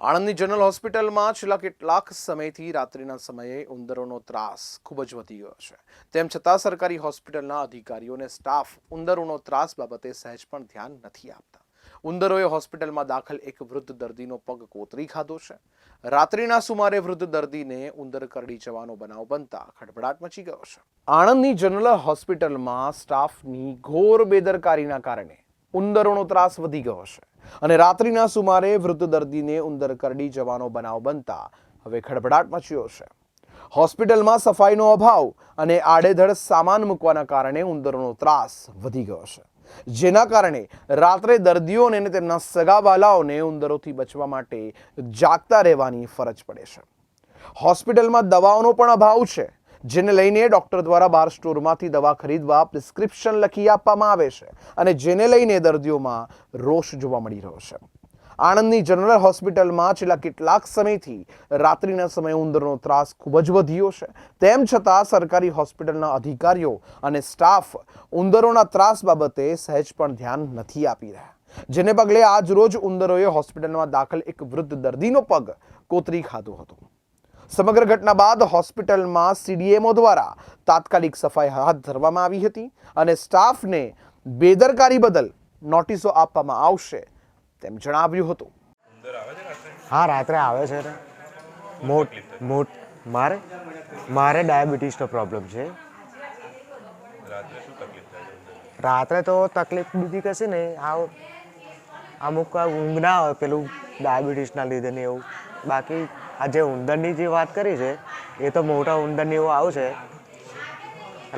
આણંદની general હોસ્પિટલમાં છેલ્લા કેટલાક સમયથી રાત્રિના સમયે ઉંદરોનો ત્રાસ ખૂબ જ વધી ગયો છે. તેમ છતાં સરકારી હોસ્પિટલના અધિકારીઓ અને સ્ટાફ ઉંદરોનો ત્રાસ બાબતે સહેજ પણ ધ્યાન નથી આપતા. ઉંદરોએ હોસ્પિટલમાં દાખલ એક વૃદ્ધ દર્દીનો પગ કોતરી ખાધો છે. રાત્રિના સુમારે વૃદ્ધ દર્દીને ઉંદર કરડી જવાનો બનાવ બનતા ખડભડાટ મચી ગયો છે. આણંદની જનરલ હોસ્પિટલમાં સ્ટાફની ઘોર બેદરકારીના કારણે ઉંદરોનો ત્રાસ વધી ગયો છે અને રાત્રિના સુમારે વૃદ્ધ દર્દીને ઉંદર કરડી જવાનો બનાવ બનતા હવે ખડભડાટ મચ્યો છે હોસ્પિટલમાં સફાઈનો અભાવ અને આડેધડ સામાન મૂકવાના કારણે ઉંદરોનો ત્રાસ વધી ગયો છે જેના કારણે રાત્રે દર્દીઓને અને તેમના સગાવાલાઓને ઉંદરોથી બચવા માટે જાગતા રહેવાની ફરજ પડે છે. હોસ્પિટલમાં દવાઓનો પણ અભાવ છે. જેને લઈને ડૉક્ટર દ્વારા બાર સ્ટોરમાંથી દવા ખરીદવા પ્રિસ્ક્રિપ્શન લખી આપવામાં આવે છે અને જેને લઈને દર્દીઓમાં રોષ જોવા મળી રહ્યો છે. આણંદની જનરલ હોસ્પિટલમાં છેલ્લા કેટલાક સમયથી રાત્રિના સમયે ઉંદરનો ત્રાસ ખૂબ જ વધ્યો છે. તેમ છતાં સરકારી હોસ્પિટલના અધિકારીઓ અને સ્ટાફ ઉંદરોના ત્રાસ બાબતે સહેજ પણ ધ્યાન નથી આપી રહ્યા. જેને પગલે આજ રોજ ઉંદરોએ હોસ્પિટલમાં દાખલ એક વૃદ્ધ દર્દીનો પગ કોતરી ખાધો હતો. સમગ્ર ઘટના બાદ હોસ્પિટલમાં સીડીએમઓ દ્વારા તાત્કાલિક સફાઈ હાથ ધરવામાં આવી હતી અને સ્ટાફને બેદરકારી બદલ નોટિસો આપવામાં આવશે તેમ જણાવ્યું હતું. હા, રાત્રે આવે છે મોટ મોટ, મારે મારે ડાયાબિટીસનો પ્રોબ્લેમ છે. રાત્રે તો તકલીફ બીજી કશી ને આ અમુક ઊંઘ ના આવે, પેલું ડાયાબિટીસના લીધે ને એવું. બાકી આ જે ઉંદરની જે વાત કરી છે એ તો મોટા ઉંદરની એવું આવશે.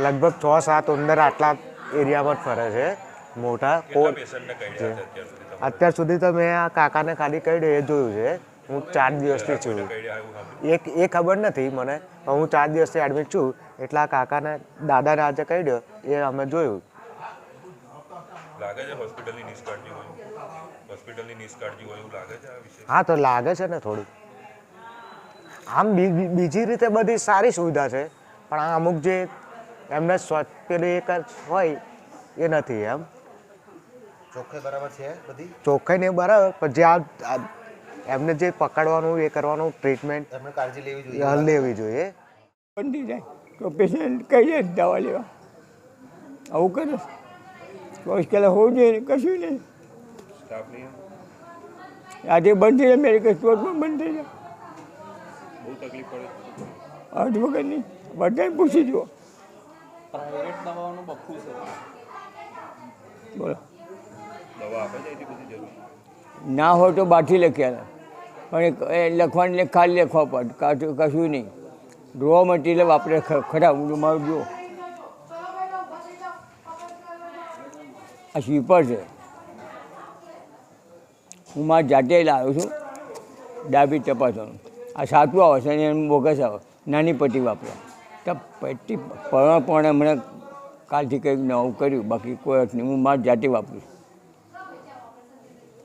લગભગ છ સાત ઉંદર આટલા એરિયામાં જ ફરે છે મોટા કોટ અત્યાર સુધી તો મેં આ કાકાને ખાલી કહી એ જોયું છે. હું ચાર દિવસથી છું? એક એ ખબર નથી મને હું ચાર દિવસથી એડમિટ છું. એટલે આ કાકાને દાદાને આજે કહી દો એ અમે જોયું. લાગે છે હોસ્પિટલની નિષ્કાળજી હોય? હોસ્પિટલની નિષ્કાળજી હોય એવું લાગે છે આ વિશે? હા તો લાગે છે ને થોડું આમ બીજી રીતે બધી સારી સુવિધા છે પણ આ અમુક જે એમને સ્વચ્છ પેલી એક હોય એ નથી એમ. ચોખ્ખાઈ બરાબર છે બધી? ચોખ્ખાઈ ને બરાબર પણ જે આ એમને જે પકડવાનું એ કરવાનું ટ્રીટમેન્ટ એમને કાળજી લેવી જોઈએ. લેવી જોઈએ. બંધી જાય તો પેશન્ટ કહીએ જ દવા લેવા. આવું કરે. મુશ્કેલ હોવું જોઈએ કશું નહીં. આજે બંધ થઈ જાય મેડિકલ સ્ટોર પણ બંધ થઈ જાય. બહુ તકલીફ પડે આજ વગરની બધાને પૂછી જુઓ. બોલો. દવા આપે છે એથી બધી જરૂર? ના હોય તો બાથી લખ્યા પણ એ- લખવાની ખાલી લખવા પડે. કાચું કશું નહીં. રો મટીરિયલ વાપરે ખરા હું મારું જુઓ. આ સ્વીપર છે. હું મારા જાતે લાવ્યો છું. ડાબી તપાસવાનું આ સાચું આવે છે અને એમ બોગસ આવે. નાની પટ્ટી વાપરો. તો પટ્ટી પણ હમણાં કાલથી કંઈક નવું કર્યું. બાકી કોઈ અર્થ નહીં. હું મારી જાતે વાપરું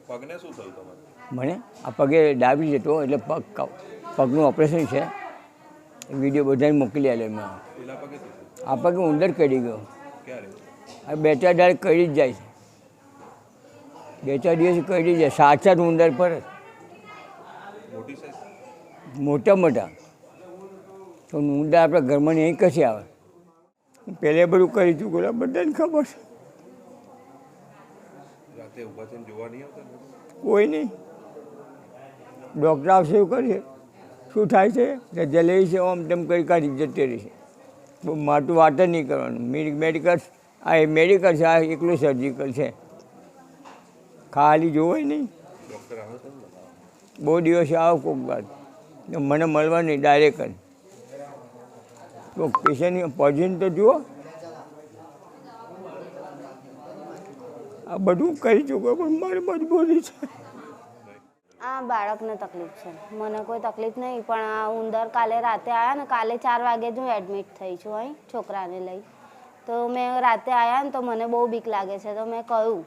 પગને શું થયું મને? આ પગે ડાબી જતો એટલે પગ પગનું ઓપરેશન છે. વીડિયો બધાને મોકલી આલે મેં આ પગે ઉંદર કરી ગયો. આ બે ચાર દાડ કરી જ જાય છે. બે ચાર દિવસ કરી જાય. સાચા જ ઉંદર પર મોટી મોટા મોટા. તો ઊંડા આપણા ઘરમાં નહીં કશે આવે? પહેલે બધું કરી ચૂકેલા બધાને ખબર છે? કોઈ નહીં. ડૉક્ટર આવશે એવું કરીએ શું થાય છે? રજા લે છે આમ તેમ કરી કાઢી જતી રહી છે. બહુ મોટું વાત જ નહીં કરવાનું. મેડિકલ આ એ મેડિકલ છે આ એકલું સર્જિકલ છે. ખાલી જોવાય નહીં. બહુ દિવસે આવો કોઈક વાત મને મળવાની ડાયરેક્ટ તો પેશન્ટની પોઝિશન તો જુઓ. આ બધું કરી ચૂક્યો પણ મારી મજબૂરી છે. આ બાળકને તકલીફ છે. મને કોઈ તકલીફ નહીં, પણ આ ઉંદર કાલે રાતે આવ્યા ને, કાલે ચાર વાગે જ હું એડમિટ થઈ છું અહીં છોકરાને લઈ. તો મેં રાતે આવ્યા ને, તો મને બહુ બીક લાગે છે. તો મેં કહ્યું,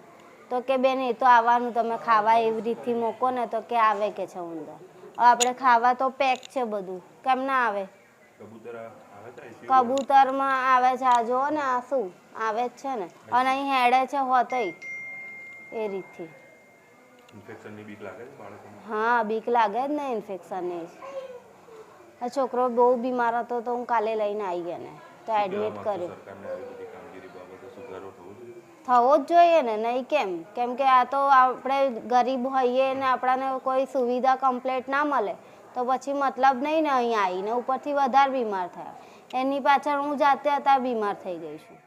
તો કે બેન, એ તો આવવાનું, તમે ખાવા એવી રીતથી મૂકો ને, તો કે આવે કે છે ઉંદર. આપણે ખાવા તો પેક છે બધું. કેમ ના આવે? કબૂતરમાં આવે છે આ જુઓ ને આ શું? આવે જ છે ને. અને અહીં હેડે છે હોતય એ રીતથી. હા બીક લાગે જ ને ઇન્ફેક્શનની. આ છોકરો બહુ બીમાર હતો તો હું કાલે લઈને આવી ગયા ને. તો એડમિટ કર્યો. થવો જ જોઈએ ને, નહીં કેમ? કેમ કે આ તો આપણે ગરીબ હોઈએ ને આપણાને કોઈ સુવિધા કમ્પ્લેટ ના મળે, તો પછી મતલબ નહીં ને અહીં આવીને ઉપરથી વધારે બીમાર થયા. એની પાછળ હું જાતે હતા બીમાર થઈ ગઈ છું